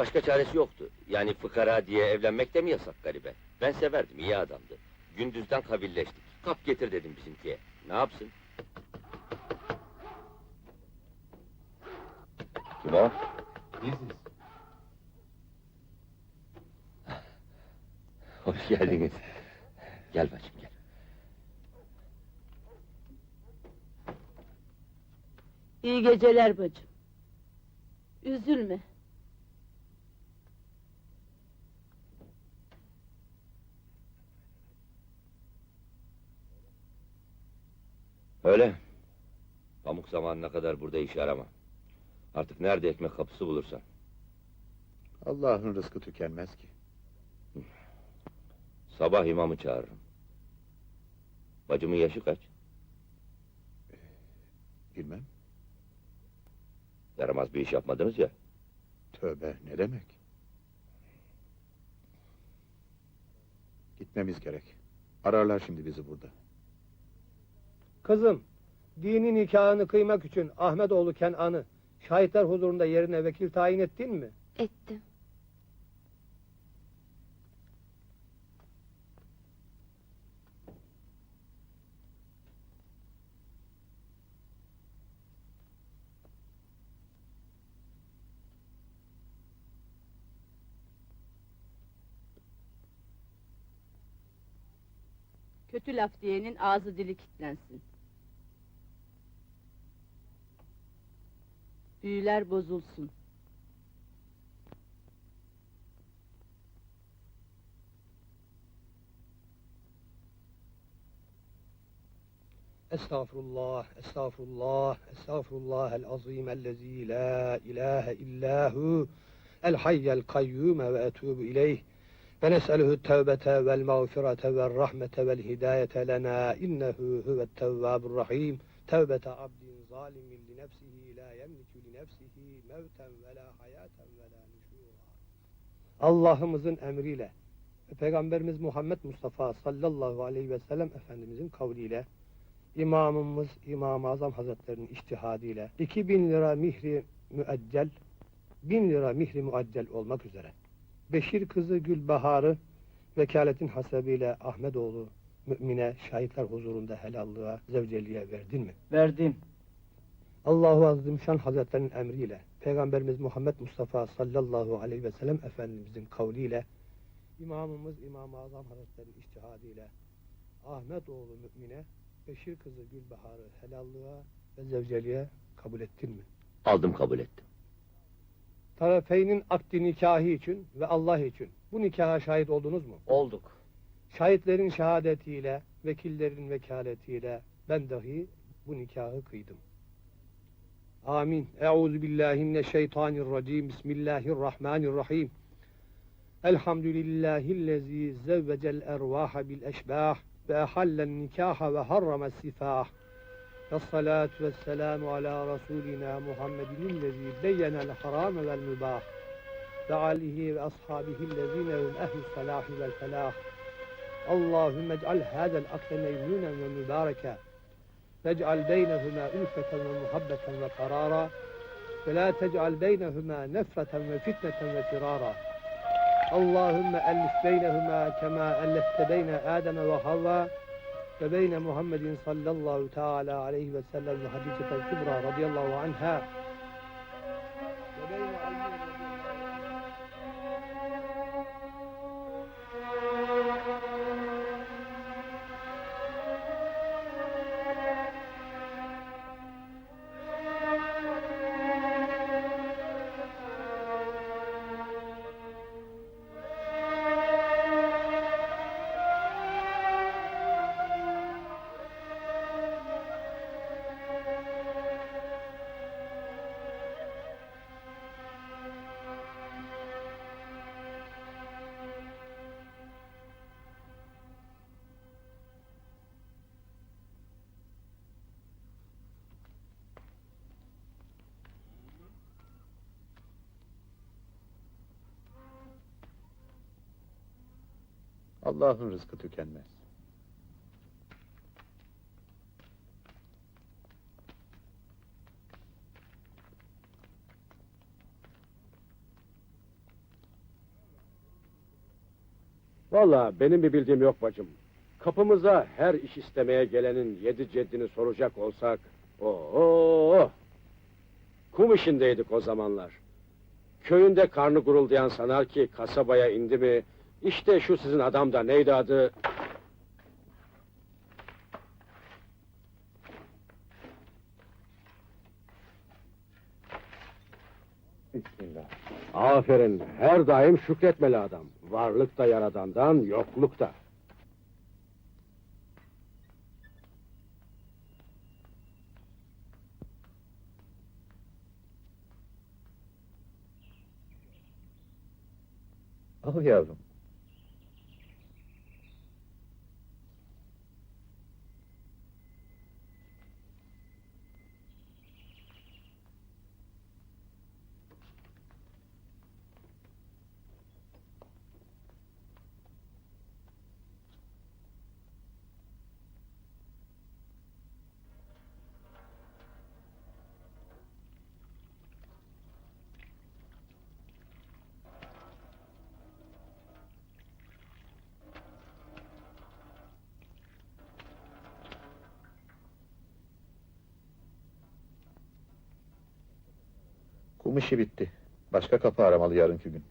Başka çaresi yoktu. Yani fıkara diye evlenmek de mi yasak garibe? Ben severdim, iyi adamdı. Gündüzden kabilleştik. Kap getir dedim bizimkiye. Ne yapsın? Kim o? Biziz. Hoş geldiniz. Gel bacım gel. İyi geceler bacım. Üzülme. Öyle. Pamuk zamanına kadar burada iş arama. Artık nerede ekmek kapısı bulursan. Allah'ın rızkı tükenmez ki. Sabah imamı çağırırım. Bacımın yaşı kaç? Bilmem. Yaramaz bir iş yapmadınız ya. Tövbe ne demek? Gitmemiz gerek. Ararlar şimdi bizi burada. Kızım, dini nikahını kıymak için Ahmetoğlu Kenan'ı şahitler huzurunda yerine vekil tayin ettin mi? Ettim. Kötü laf diyenin ağzı dili kilitlensin. Büyüler bozulsun. Estağfurullah, estağfurullah, estağfurullah el azim ellezî la ilahe illahu el hayyel kayyume ve etûbü ileyh ve nes'eluhu tevbete vel mağfirete vel rahmete vel hidayete lena innehu huvet tevvabur rahim tevbete abdin zalimin li nefsihi la yemliku li nefsihi la hayaten ve la nüşura Allah'ımızın emriyle ve Peygamberimiz Muhammed Mustafa sallallahu aleyhi ve sellem Efendimizin kavliyle İmamımız İmam-ı Azam Hazretleri'nin iştihadiyle 2000 lira mihri müeccel, 1000 lira mihri muaccel olmak üzere. Beşir kızı Gülbahar'ı vekaletin hasebiyle Ahmetoğlu mümine şahitler huzurunda helallığa, zevceliğe verdin mi? Verdim. Allahu Azimşan Hazretlerinin emriyle, Peygamberimiz Muhammed Mustafa sallallahu aleyhi ve sellem Efendimizin kavliyle, İmamımız İmam-ı Azam Hazretleri'nin iştihadiyle, Ahmetoğlu mümine, Beşir kızı Gülbahar'ı helallığa ve zevceliğe kabul ettin mi? Aldım kabul ettim. Tarafeynin akdi nikahı için ve Allah için bu nikaha şahit oldunuz mu? Olduk. Şahitlerin şehadetiyle, vekillerin vekaletiyle ben dahi bu nikahı kıydım. Amin. Euzu billahi mineşşeytanirracim. Bismillahirrahmanirrahim. Elhamdülillahillezî zevvecel ervaha bil eşbah ve ehallen nikaha ve harrames sifah. والصلاة والسلام على رسولنا محمد الذي بين الحرام والمباح وعليه وأصحابه الذين هم أهل الصلاح والفلاح. اللهم اجعل هذا الأكل ميمونا ومباركا. تجعل بينهما ألفة ومحبة وقرارا. ولا تجعل بينهما نفرة وفتنة وفرارا. اللهم ألف بينهما كما ألفت بين آدم وحواء. وبين محمد صلى الله تعالى عليه وسلم وخديجة الكبرى رضي الله عنها Allah'ın rızkı tükenmez. Vallahi benim bir bildiğim yok bacım. Kapımıza her iş istemeye gelenin yedi ceddini soracak olsak... Oo, kum işindeydik o zamanlar. Köyünde karnı guruldayan sanar ki kasabaya indi mi... ...işte şu sizin adam da neydi adı... Bismillah. Aferin, her daim şükretmeli adam. Varlık da yaradandan, yokluk da. Al yavrum. Kum işi bitti. Başka kapı aramalı yarınki gün.